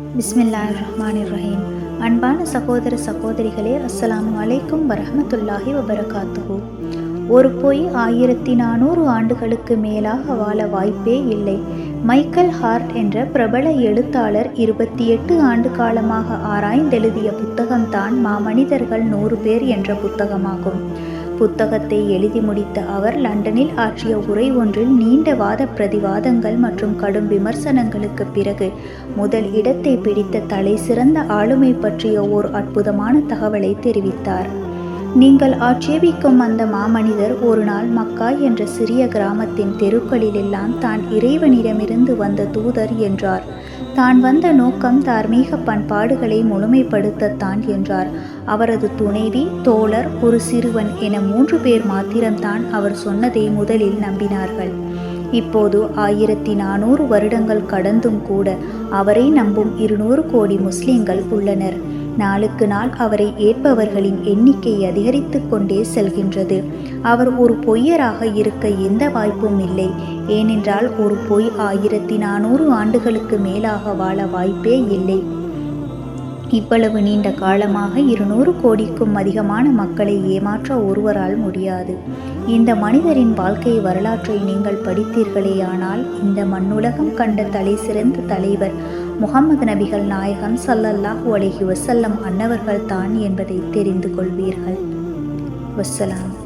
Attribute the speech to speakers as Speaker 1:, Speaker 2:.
Speaker 1: பிஸ்மில்லாஹ் ரஹ்மான் ரஹீம் அன்பான சகோதர சகோதரிகளே அஸ்ஸலாமு அலைக்கும் வரஹமத்துல்லாஹி வபரகாத்துஹு. ஒரு பொய் ஆயிரத்தி நானூறு ஆண்டுகளுக்கு மேலாக வாழ வாய்ப்பே இல்லை. மைக்கேல் ஹார்ட் என்ற பிரபல எழுத்தாளர் இருபத்தி எட்டு ஆண்டு காலமாக ஆராய்ந்தெழுதிய புத்தகம்தான் மாமனிதர்கள் நூறு பேர் என்ற புத்தகமாகும். புத்தகத்தை எழுதி முடித்த அவர் லண்டனில் ஆற்றிய உரை ஒன்றில் நீண்ட வாத பிரதிவாதங்கள் மற்றும் கடும் விமர்சனங்களுக்கு பிறகு முதல் இடத்தை பிடித்த தலை சிறந்த ஆளுமை பற்றிய ஓர் அற்புதமான தகவலை தெரிவித்தார். நீங்கள் ஆட்சேபிக்கும் அந்த மாமனிதர் ஒரு நாள் மக்கா என்ற சிறிய கிராமத்தின் தெருக்களிலெல்லாம் தான் இறைவனிடமிருந்து வந்த தூதர் என்றார். தான் வந்த நோக்கம் தார்மீக பண்பாடுகளை முழுமைப்படுத்தத்தான் என்றார். அவரது துணைவி தோழர் ஒரு சிறுவன் என மூன்று பேர் மாத்திரம்தான் அவர் சொன்னதை முதலில் நம்பினார்கள். இப்போது ஆயிரத்தி நானூறு வருடங்கள் கடந்தும் கூட அவரை நம்பும் இருநூறு கோடி முஸ்லிம்கள் உள்ளனர். நாளுக்கு நாள் அவரை ஏற்பவர்களின் எண்ணிக்கை அதிகரித்து கொண்டே செல்கின்றது. அவர் ஒரு பொய்யராக இருக்க எந்த வாய்ப்பும் இல்லை. ஏனென்றால் ஒரு பொய் ஆயிரத்தி நானூறு ஆண்டுகளுக்கு மேலாக வாழ வாய்ப்பே இல்லை. இவ்வளவு நீண்ட காலமாக இருநூறு கோடிக்கும் அதிகமான மக்களை ஏமாற்ற ஒருவரால் முடியாது. இந்த மனிதரின் வாழ்க்கை வரலாற்றை நீங்கள் படித்தீர்களேயானால் இந்த மண்ணுலகம் கண்ட தலை சிறந்த தலைவர் முகமது நபிகள் நாயகம் சல்லல்லாஹ் அலைஹி வசல்லம் அன்னவர்கள் தான் என்பதை தெரிந்து கொள்வீர்கள். வசலாம்